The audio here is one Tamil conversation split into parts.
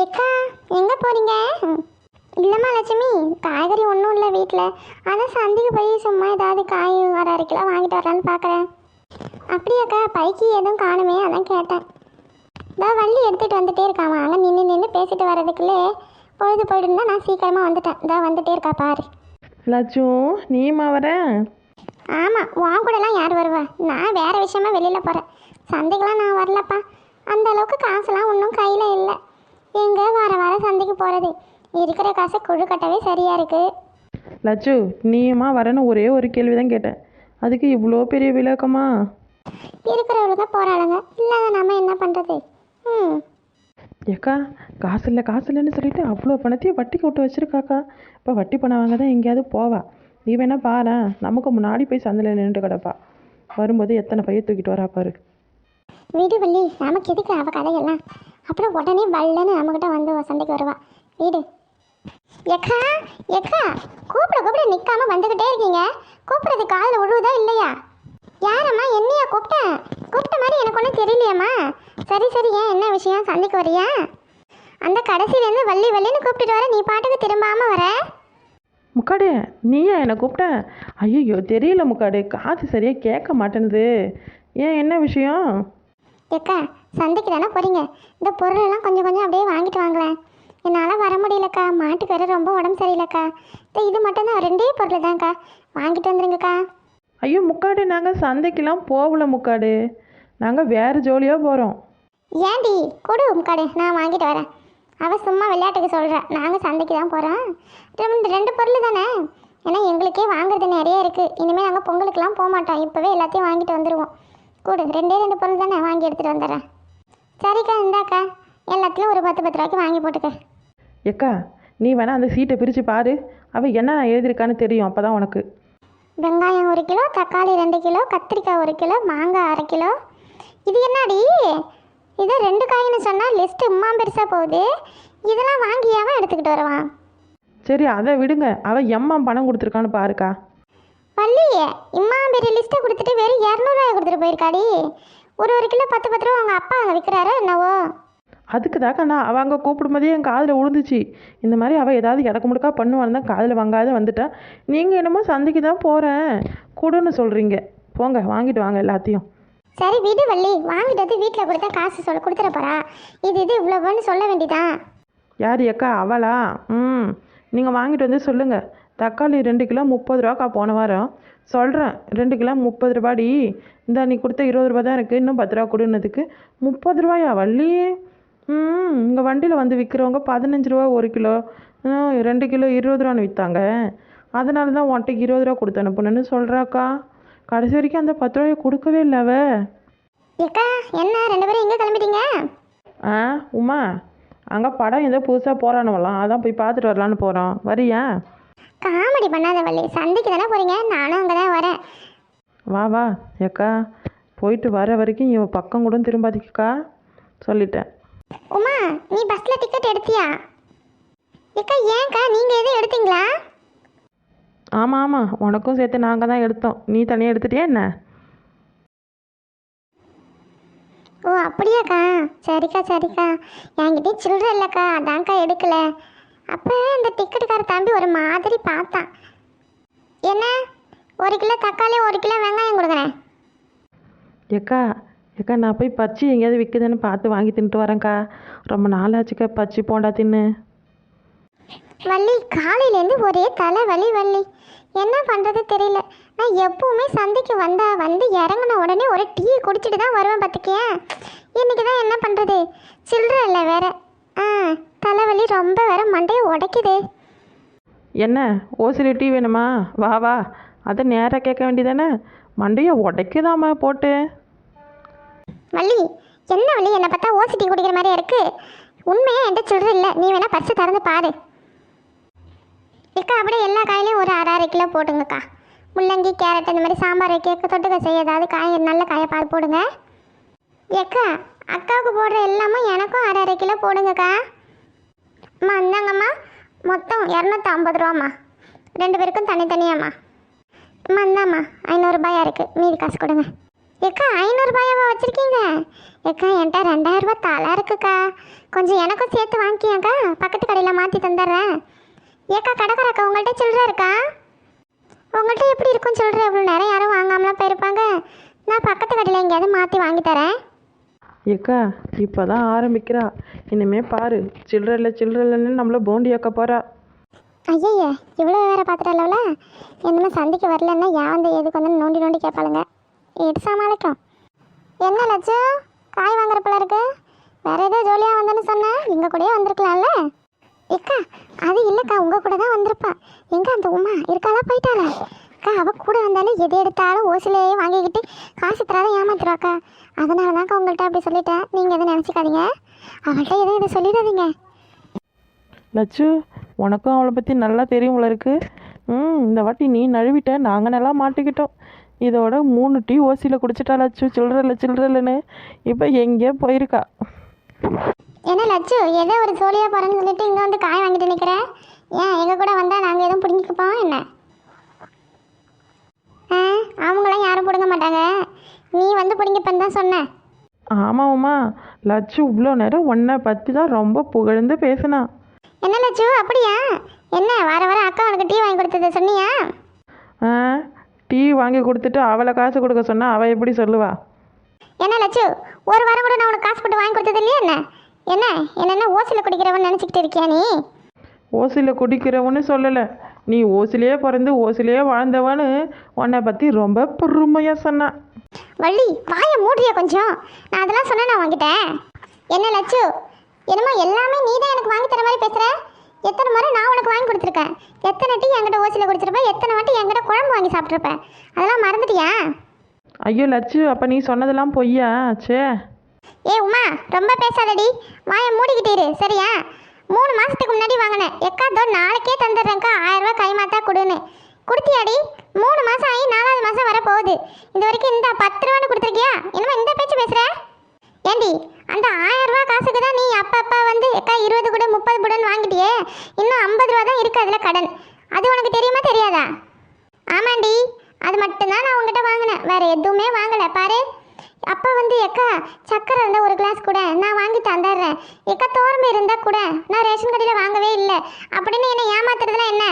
ஏக்கா எங்கே போகிறீங்க இல்லைம்மா லட்சுமி காய்கறி ஒன்றும் இல்லை வீட்டில் அதான் சந்தைக்கு போய் சும்மா ஏதாவது காய் ஒரு அரை கிலோ வாங்கிட்டு வரலான்னு பார்க்குறேன் அப்படியாக்கா பைக்கு எதுவும் காணுமே? அதான் கேட்டேன். நான் வள்ளி எடுத்துகிட்டு வந்துட்டே இருக்கான். அங்கே நின்று நின்று பேசிட்டு வர்றதுக்குள்ளே பொழுது போயிட்டு நான் சீக்கிரமாக வந்துட்டேன். இதோ வந்துட்டே இருக்கா பாரு. லட்சு நீமா வர? ஆமாம் உன் கூடலாம் யார் வருவா? நான் வேறு விஷயமா வெளியில் போகிறேன் சந்தைக்கெலாம் நான் வரலப்பா. அந்த அளவுக்கு காசுலாம் ஒன்றும் கையில் இல்லை. எங்கே வார வாரம் சந்தைக்கு போகிறது இருக்கிற காசை குழு கட்டவே சரியாக இருக்குது லட்சு நீமா வரேன்னு ஒரே ஒரு கேள்வி தான் கேட்டேன். அதுக்கு இவ்வளோ பெரிய விளக்கமா? இருக்கிறவங்க போகிறாளுங்க இல்லாத நம்ம என்ன பண்ணுறது ம். ஏக்கா காசு இல்லை காசு இல்லைன்னு சொல்லிட்டு அவ்வளோ பணத்தையும் வட்டிக்கு விட்டு வச்சிருக்காக்கா. இப்போ வட்டி பணம் வாங்க தான் எங்கேயாவது போவா. நீ வேணா பாரு நமக்கு முன்னாடி போய் சந்தையில் நின்று கிடப்பா. வரும்போது எத்தனை பைய தூக்கிட்டு வரா பாரு. வீடு வள்ளி. நமக்கு எதுக்கு அவ கதையெல்லாம் அப்புறம் உடனே வல்லன்னு நம்மக்கிட்ட வந்து சண்டைக்கு வருவா. வீடு. எக்கா எக்கா கூப்பிட கூப்பிட நிற்காம வந்துக்கிட்டே இருக்கீங்க. கூப்பிட்றது காதில் விழுவுதா இல்லையா? யாரம்மா என்னையா கூப்பிட்டேன் கூப்பிட்ட மாதிரி எனக்கு ஒன்றும் தெரியலையம்மா. சரி சரி ஏன் என்ன விஷயம்? சண்டைக்கு வரியா? அந்த கடைசியிலேருந்து வள்ளி வள்ளின்னு கூப்பிட்டுட்டு வர நீ பாட்டுக்கு திரும்பாமல் வர. முக்காடு நீயா என்னை கூப்பிட்ட? ஐயோ தெரியல முக்காடு. காது சரியாக கேட்க மாட்டேனுது ஏன் என்ன விஷயம்? ஏக்கா சந்தைக்கு தானே போகிறீங்க இந்த பொருளெல்லாம் கொஞ்சம் கொஞ்சம் அப்படியே வாங்கிட்டு வாங்களேன். என்னால் வர முடியலக்கா மாட்டுக்கு வேற ரொம்ப உடம்பு சரியில்லைக்கா. இந்த இது மட்டும்தான் ரெண்டே பொருள் தான்க்கா. வாங்கிட்டு வந்துருங்கக்கா. ஐயோ முக்காடு நாங்கள் சந்தைக்கெல்லாம் போகல முக்காடு. நாங்கள் வேறு ஜோலியாக போகிறோம் ஏண்டி கொடு கடை நான் வாங்கிட்டு வரேன். அவள் சும்மா விளையாட்டுக்கு சொல்கிறா நாங்கள் சந்தைக்கு தான் போகிறோம் ரெண்டு ரெண்டு பொருள் தானே? ஏன்னா எங்களுக்கே வாங்குறது நிறைய இருக்குது இனிமேல் நாங்கள் பொங்கலுக்கெல்லாம் போக மாட்டோம். இப்போவே எல்லாத்தையும் வாங்கிட்டு வந்துடுவோம் கூடு ரெண்டே ரெண்டு பொருள் தானே வாங்கி எடுத்துகிட்டு வந்துடுறேன். சரிக்கா இந்தாக்கா. எல்லாத்துலேயும் ஒரு பத்து பத்து ரூபாய்க்கு வாங்கி போட்டுக்க. ஏக்கா நீ வேணா அந்த சீட்டை பிரித்து பாரு. அவள் என்ன எழுதியிருக்கான்னு தெரியும் அப்போ தான் உனக்கு. வெங்காயம் ஒரு கிலோ தக்காளி ரெண்டு கிலோ கத்திரிக்காய் ஒரு கிலோ மாங்காய் அரை கிலோ. இது என்னடி? இது ரெண்டு காயின்னு சொன்னால் லிஸ்ட்டு உம்மா பெருசாக போகுது. இதெல்லாம் வாங்கியாவா எடுத்துக்கிட்டு வருவான்? சரி அதை விடுங்க. அவள் எம்மா பணம் கொடுத்துருக்கான்னு பாருக்கா. பள்ளி இம்மா பெரிய லிஸ்ட்டை கொடுத்துட்டு வெறும் இரநூறுவாய் கொடுத்துட்டு போயிருக்காடி. ஒரு ஒரு கிலோ பத்து பத்து ரூபா அவங்க அப்பா அங்கே விற்கிறாரோ என்னவோ? அதுக்கு தாக்கா நான் அவள் அங்கே கூப்பிடும்போதே என் காதில் விழுந்துச்சு இந்த மாதிரி அவள் ஏதாவது இடக்கு முடுக்கா பண்ணுவான்னு தான் காதில் வாங்காத வந்துட்டா. நீங்கள் என்னமோ சந்தைக்கு தான் போகிறேன் கொடுன்னு சொல்கிறீங்க போங்க வாங்கிட்டு வாங்க எல்லாத்தையும். சரி விடு வள்ளி வாங்கிட்டு வந்து வீட்டில் கொடுத்தா காசு சொல்ல கொடுத்துட போறா. இது இது இவ்வளோன்னு சொல்ல வேண்டியதான் யார் ஏக்கா அவளா? ம். நீங்கள் வாங்கிட்டு வந்து சொல்லுங்கள் தக்காளி ரெண்டு கிலோ முப்பது ரூபாக்கா போன வாரம். சொல்கிறேன் ரெண்டு கிலோ முப்பது ரூபாடி. இந்த நீ கொடுத்த இருபது ரூபா தான் இருக்குது இன்னும் பத்து ரூபா கொடுன்னதுக்கு. முப்பது ரூபாயா வள்ளி? ம் இங்கே வண்டியில் வந்து விற்கிறவங்க பதினஞ்சு ரூபா ஒரு கிலோ ரெண்டு கிலோ இருபது ரூபான்னு விற்றாங்க அதனால தான் உன்கிட்ட இருபது ரூபா கொடுத்து அனுப்புனேன்னு சொல்கிறாக்கா கடைசி வரைக்கும் அந்த பத்து ரூபாயை கொடுக்கவே இல்லை அவ. என்ன ரெண்டு பேரும் எங்கே கிளம்பிட்டீங்க? ஆ உமா அங்கே படம் ஏதோ புதுசாக போகிறானுவலாம் அதான் போய் பார்த்துட்டு வரலான்னு போகிறோம் வரியா? காமெடி பண்ணாத வள்ளி சந்தைக்கு தானே போகிறீங்க நானும் அங்கே தான் வரேன். வா வா ஏக்கா. போயிட்டு வர வரைக்கும் இவன் பக்கம் கூட திரும்பாதிக்கா சொல்லிட்டேன். உமா நீ பஸ்ஸில் டிக்கெட் எடுத்தியா? ஏக்கா ஏன்க்கா? நீங்கள் எதுவும் எடுத்தீங்களா? ஆமாம் ஆமாம் உனக்கும் சேர்த்து நாங்கள் தான் எடுத்தோம். நீ தனியாக எடுத்துட்டியா என்ன? ஓ அப்படியாக்கா. சரிக்கா சரிக்கா. என்கிட்ட சில்லற இல்லைக்கா. அதான்க்கா எடுக்கல. அப்போ அந்த டிக்கெட்டுக்கார தம்பி ஒரு மாதிரி பார்த்தான். என்ன? ஒரு கிலோ தக்காளி ஒரு கிலோ வெங்காயம் கொடுக்குறேன். ஏக்கா ஏக்கா நான் போய் பச்சி எங்கேயாவது விற்குதுன்னு பார்த்து வாங்கி தின்ட்டு வரேன்க்கா. ரொம்ப நாளாச்சுக்கா பச்சி போண்டா தின்னு. வள்ளி காலையிலேருந்து ஒரே தலை வலி வள்ளி. என்ன பண்ணுறது தெரியல. நான் எப்பவுமே சந்தைக்கு வந்தா வந்து இறங்கின உடனே ஒரு டீ குடிச்சிட்டு தான் வருவேன் பார்த்துக்கேன் இன்னைக்கு தான் என்ன பண்ணுறது சில்லற இல்லை வேற. ஆ. தலைவலி ரொம்ப வேற மண்டையை உடைக்குது. என்ன? ஓசிலி டீ வேணுமா? வா வா. அதை நேராக கேட்க வேண்டியதானே? மண்டையை உடைக்குதாம்மா போட்டு. வள்ளி என்ன வள்ளி? என்னை பார்த்தா ஓசி டீ குடிக்கிற மாதிரியா இருக்கு? உண்மையா என்கிட்ட சில்லற இல்லை. நீ வேணா பர்ஸ் திறந்து பாரு. ஏக்கா அப்படியே எல்லா காயிலையும் ஒரு அரை அரை கிலோ போட்டுங்கக்கா. முள்ளங்கி கேரட் இந்த மாதிரி சாம்பார் வைக்க தொட்டுக்க செய்ய ஏதாவது காய் நல்ல காயை பார்த்து போடுங்க. ஏக்கா அக்காவுக்கு போடுற எல்லாமே எனக்கும் அரை அரை கிலோ போடுங்கக்கா. அம்மா இந்தாங்கம்மா. மொத்தம் இரநூத்தி ஐம்பது ரூபாம்மா. ரெண்டு பேருக்கும் தனித்தனியாம்மா. அம்மா இந்தாம்மா. ஐநூறுரூபாயா இருக்குது மீதி காசு கொடுங்க. ஏக்கா ஐநூறுரூபாயாவா வச்சுருக்கீங்க? ஏக்கா என்கிட்ட ரெண்டாயிரரூபா தாளாக இருக்குக்கா. கொஞ்சம் எனக்கும் சேர்த்து வாங்கிக்கியாக்கா பக்கத்து கடையில் மாற்றி தந்துடுறேன். ஏக்கா கடைக்காரக்கா உங்கள்கிட்ட சில்லற இருக்கா? உங்கள்கிட்ட எப்படி இருக்கும் சில்லற இவ்வளோ நேரம் யாரும் வாங்காமலாம் போயிருப்பாங்க. நான் பக்கத்து கடையில் எங்கேயாவது மாற்றி வாங்கி தரேன். ஏக்கா இப்போ தான் ஆரம்பிக்கிறா. இனிமே பாரு சில்லற இல்லை சில்லற இல்லைன்னு நம்மள போண்டி ஏக்க போறா. ஐயய்ய இவ்வளோ வேற பார்த்துட்டல என்னமே சந்தைக்கு வரலன்னா ஏன் வந்து எதுக்கு வந்து நோண்டி நோண்டி கேட்பாளுங்க எடு சமாளிக்கும். என்ன லட்சு காய் வாங்குற போல இருக்கு? வேற ஏதோ ஜோலியாக வந்தேன்னு சொன்னேன் எங்கள் கூடயே வந்திருக்கலாம்ல? ஏக்கா அது இல்லைக்கா உங்கள் கூட தான் வந்திருப்பா. எங்கே அந்த உமா? இருக்காளா போயிட்டாளா? அக்கா அவள் கூட வந்தாலும் எது எடுத்தாலும் ஓசிலேயே வாங்கிக்கிட்டு காசு தராத ஏமாத்துருவாக்கா அதனால தான்க்கா உங்கள்கிட்ட அப்படி சொல்லிட்டேன். நீங்கள் எதுவும் நினச்சிக்காதீங்க. அவள்கிட்ட எதுவும் இதை சொல்லிடாதீங்க. லட்சு உனக்கும் அவளை பற்றி நல்லா தெரியும் போல இருக்கு. ம் இந்த வாட்டி நீ நழுவிட்ட நாங்கள் நல்லா மாட்டிக்கிட்டோம். இதோட மூணு டீ ஓசியில் குடிச்சிட்டா லட்சு சில்லற இல்லை சில்லற இல்லைன்னு இப்போ எங்கேயோ போயிருக்கா. என்ன லட்சு ஏதோ ஒரு சோழியாக போகிறேன்னு சொல்லிட்டு இங்கே வந்து காய் வாங்கிட்டு நிற்கிறேன் ஏன் எங்கள் கூட வந்தால் நாங்கள் எதுவும் பிடிங்கிக்கப்போம் என்ன ஆ அவங்களாம் யாரும் பிடுங்க மாட்டாங்க நீ வந்து பிடிங்கிப்பேன்னு தான் சொன்னேன். ஆமாம்மா லட்சு இவ்வளோ நேரம் உன்னை பற்றி தான் ரொம்ப புகழ்ந்து பேசினா. என்ன லட்சு அப்படியா? என்ன வார வாரம் அக்கா உனக்கு டீ வாங்கி கொடுத்தது சொன்னியா? ஆ டீ வாங்கி கொடுத்துட்டு அவளை காசு கொடுக்க சொன்னா அவள் எப்படி சொல்லுவா? என்ன லட்சு ஒரு வாரம் கூட நான் உனக்கு காசு போட்டு வாங்கி கொடுத்தது இல்லையா என்ன? என்ன என்னென்ன ஓசியில் குடிக்கிறவன் நினச்சிக்கிட்டு இருக்கியா நீ? ஓசியில் குடிக்கிறவன்னு சொல்லலை. நீ ஓசிலேயே பிறந்து ஓசிலேயே வாழ்ந்தவன்னு உன்னை பற்றி ரொம்ப பெருமையாக சொன்னான் வள்ளி வாயை மூடிய கொஞ்சம்? நான் அதெல்லாம் சொன்னேன் நான் வாங்கிட்டேன் என்ன லட்சு என்னமோ எல்லாமே நீ தான் எனக்கு வாங்கி தர மாதிரி பேசுற? எத்தனை முறை நான் உனக்கு வாங்கி கொடுத்துருக்கேன் எத்தனை டீ என்கிட்ட ஓசியில் குடிச்சிருப்பேன் எத்தனை வாட்டி என்கிட்ட குழம்பு வாங்கி சாப்பிட்ருப்பேன் அதெல்லாம் மறந்துட்டியா? ஐயோ லட்சு அப்போ நீ சொன்னதெல்லாம் பொய்யா? சே ஏ உமா ரொம்ப பேசாதடி. வாயை மூடிக்கிட்டு இரு சரியா? மூணு மாசத்துக்கு முன்னாடி வாங்கினேன். எக்காதோ நாளைக்கே தந்துடுறேங்க்கா ஆயிரம் ரூபாய் கைமாத்தா கொடுன்னு. கொடுத்தியாடி? மூணு மாசம் போகுது. இது வரைக்கும் இந்த பத்து ரூபான்னு கொடுத்துருக்கியா? என்னமோ இந்த பேச்சு பேசுற? ஏண்டி அந்த ஆயிரம் ரூபா காசுக்கு தான் நீ அப்பப்பா வந்து எக்கா இருபது கூட முப்பது கூடன்னு வாங்கிட்டியே? இன்னும் ஐம்பது ரூபா தான் இருக்கு அதில் கடன். அது உனக்கு தெரியுமா தெரியாதா? ஆமாண்டி அது மட்டும்தான் நான் உங்ககிட்ட வாங்கினேன். வேற எதுவுமே வாங்கலை. பாரு அப்பா வந்து எக்கா சக்கரை இருந்தால் ஒரு கிளாஸ் கூட நான் வாங்கி தந்துடுறேன். எக்கா தோரம்பு இருந்தால் கூட நான் ரேஷன் கடையில் வாங்கவே இல்லை. அப்படின்னு என்னை ஏமாத்துறதுலாம் என்ன?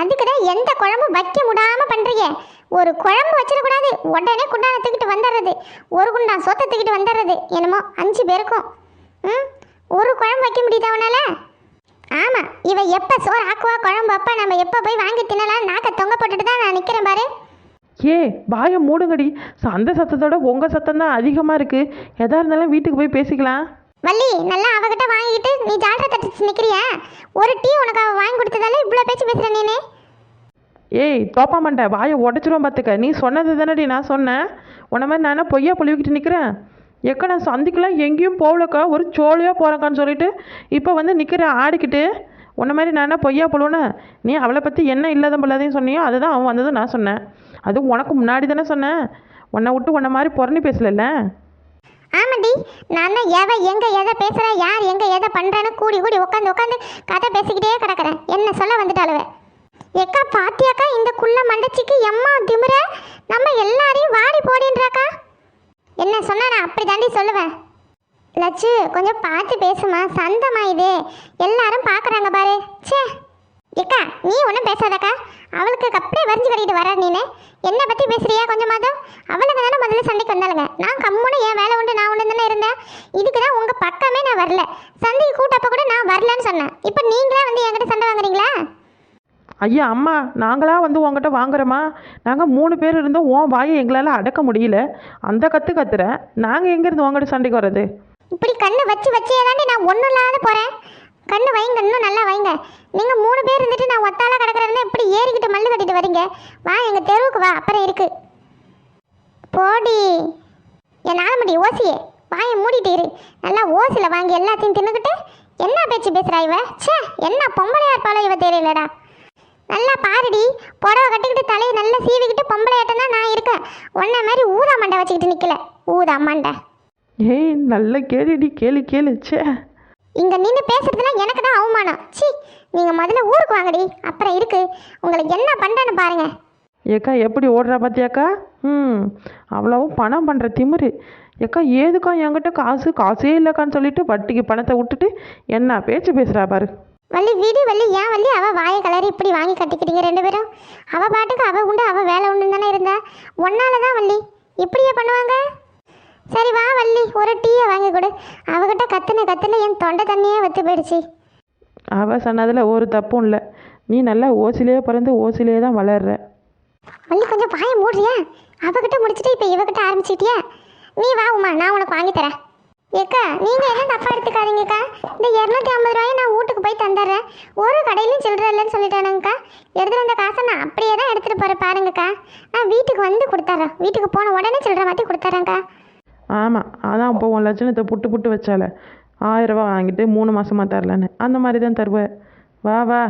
அதுக்கு தான் எந்த குழம்பும் வைக்க முடாமல் பண்ணுறீங்க ஒரு குழம்பு வச்சிடக்கூடாது. உடனே குண்டான தூக்கிட்டு வந்துடுறது. ஒரு குண்டான் சோத்தை தூக்கிட்டு வந்துடுறது. என்னமோ அஞ்சு பேருக்கும். ம்? ஒரு குழம்பு வைக்க முடியுதா உன்னால? ஆமாம் இவ எப்போ சோறு ஆக்குவா குழம்பு அப்போ நம்ம எப்போ போய் வாங்கி தின்னலாம் நாக்க தொங்க போட்டுட்டு தான் நான் நிற்கிறேன் பாரு. ஏ வாயை மூடுங்கடி. அந்த சத்தத்தோட உங்கள் சத்தம் தான் அதிகமாக இருக்குது எதா இருந்தாலும் வீட்டுக்கு போய் பேசிக்கலாம். வள்ளி நல்லா அவகிட்ட வாங்கிட்டு நீ ஜால்ரா தட்டிச்சு நிக்கிறியா? ஒரு டீ உனக்கு அவ வாங்கி கொடுத்ததால இவ்வளோ பேச்சு பேசுற நீனு. ஏய் தோப்பா மாட்டேன் வாயை உடச்சிரும் பார்த்துக்க. நீ சொன்னது தானடி நான் சொன்னேன். உன்ன மாதிரி நான் பொய்யா பொழிவிக்கிட்டு நிற்கிறேன் எக்க நான் சந்திக்கெலாம் எங்கேயும் போகலக்கா. ஒரு சோழியாக போகிறக்கான்னு சொல்லிட்டு இப்போ வந்து நிற்கிறேன் ஆடிக்கிட்டு உன்ன மாதிரி நானே பொய்யா பொழுவேன்? நீ அவளை பற்றி என்ன இல்லாத பொல்லாதையும் சொன்னியோ அதுதான் அவன் வந்ததும் நான் சொன்னேன். அது உனக்கு முன்னாடி தானே சொன்னேன். உன்னை விட்டு உன்ன மாதிரி புறணி பேசலைல்ல? ஆமாண்டி நான் தான் எவ எங்க எதை பேசுகிறேன் யார் எங்கே எதை பண்ணுறேன்னு கூடி கூடி உட்காந்து உட்காந்து கதை பேசிக்கிட்டே கிடக்குறேன். என்ன சொல்ல வந்துட்டாளுவ? எக்கா பாத்தியாக்கா இந்த குள்ள மண்டச்சிக்கு எம்மா திமுற நம்ம எல்லாரையும் வாடி போடின்றாக்கா. என்ன சொன்னா நான் அப்படி தாண்டி சொல்லுவேன். லட்சு கொஞ்சம் பார்த்து பேசுமா சந்தமா இது. எல்லாரும் பார்க்குறாங்க பாரு. ச்சே. ஏக்கா நீ ஒன்றும் பேசாதக்கா. அவளுக்கு அப்படியே வரைஞ்சு கட்டிட்டு வர நீனு. என்னை பற்றி பேசுறியா கொஞ்சமாவது? அவளுக்கு தானே முதல்ல சண்டைக்கு வந்தாளுங்க. நான் கம்முன்னு என் வேலை உண்டு நான் உண்டு தானே இருந்தேன். இதுக்கு தான் உங்கள் பக்கமே நான் வரல. சந்தைக்கு கூட்டப்ப கூட நான் வரலன்னு சொன்னேன். இப்போ நீங்களே வந்து என்கிட்ட சண்டை வாங்குறீங்களா? ஐயா அம்மா நாங்களாக வந்து உங்ககிட்ட வாங்குறோமா? நாங்கள் மூணு பேர் இருந்தோம் உன் வாயை எங்களால் அடக்க முடியல. அந்த கற்று கத்துறேன். நாங்கள் எங்கேருந்து உங்ககிட்ட சண்டைக்கு வர்றது? இப்படி கண்ணு வச்சு வச்சே தாண்டி நான் ஒன்றும் இல்லாத போகிறேன் கண்ணு வைங்க இன்னும் நல்லா வைங்க. நீங்கள் மூணு பேர் இருந்துட்டு நான் ஒத்தால கிடக்குறேன்னா இப்படி ஏறிக்கிட்டு மல்லு கட்டிட்டு வரீங்க? வா எங்கள் தெருவுக்கு வா. அப்புறம் இருக்கு. போடி. என் நாலமடி ஓசியே. வாயை மூடிட்டு இரு. நல்லா ஓசியில் வாங்கி எல்லாத்தையும் தின்னுக்கிட்டு என்ன பேச்சு பேசுகிறா இவ? ச்சே என்ன பொம்பளையா இருப்பாளோ இவ தெரியலடா. நல்லா பாருடி. புடவை கட்டிக்கிட்டு தலையை நல்லா சீவிக்கிட்டு பொம்பளையாட்டம் தான் நான் இருக்கேன். உன்ன மாதிரி ஊதா மண்டை வச்சுக்கிட்டு நிற்கல ஊதா மண்டை. ஏய் நல்ல கேளுடி கேளு கேளு ச்சே. இங்க நின்று பேசுறதுனா எனக்கு தான் அவமானம். சி நீங்க முதல்ல ஊருக்கு வாங்கடி. அப்புறம் இருக்கு. உங்களுக்கு என்ன பண்றேன்னு பாருங்க. ஏக்கா எப்படி ஓடுறா பார்த்தியாக்கா ம் அவ்வளவும் பணம் பண்ணுற திமிரு. ஏக்கா ஏதுக்கா என்கிட்ட காசு? காசே இல்லைக்கான்னு சொல்லிட்டு வட்டிக்கு பணத்தை விட்டுட்டு என்ன பேச்சு பேசுகிறா பாரு. வள்ளி வீடு வள்ளி ஏன் வள்ளி? அவ வாயை கலரி இப்படி வாங்கி கட்டிக்கிட்டீங்க ரெண்டு பேரும். அவ பாட்டுக்கு அவ உண்டு அவ வேலை உண்டு தானே இருந்தா. ஒன்னால தான் வள்ளி. இப்படியே பண்ணுவாங்க? சரி வா வள்ளி ஒரு டீயை வாங்கி கொடு. அவகிட்ட கத்துன கத்துல என் தொண்டை தண்ணியே வத்து போயிடுச்சு. அவ சொன்னதில் ஒரு தப்பும் இல்லை. நீ நல்லா ஓசிலே பிறந்து ஓசிலே தான் வளர்ற. வள்ளி கொஞ்சம் பாய மூடுறியா? அவகிட்ட முடிச்சிட்டு இப்போ இவகிட்ட ஆரம்பிச்சிட்டியா? நீ வா உமா நான் உனக்கு வாங்கி தரேன். ஏக்கா நீங்கள் எதுவும் தப்பா எடுத்துக்காதீங்கக்கா. இந்த இரநூத்தி ஐம்பது ரூபாயை நான் வீட்டுக்கு போய் தந்துடுறேன். ஒரு கடையிலையும் சில்லற இல்லைன்னு சொல்லிட்டானுங்கக்கா. எடுத்துகிட்டு வந்த காசை நான் அப்படியே தான் எடுத்துகிட்டு போகிறேன் பாருங்கக்கா. நான் வீட்டுக்கு வந்து கொடுத்துட்றேன் வீட்டுக்கு போன உடனே சில்லற மாற்றி கொடுத்துட்றேன்க்கா ஆமாம் அதான் இப்போ உன் லட்சணத்தை புட்டு புட்டு வச்சால. ஆயிரம் வாங்கிட்டு மூணு மாதமாக தரலன்னு. அந்த மாதிரி தான் தருவேன். வா வா.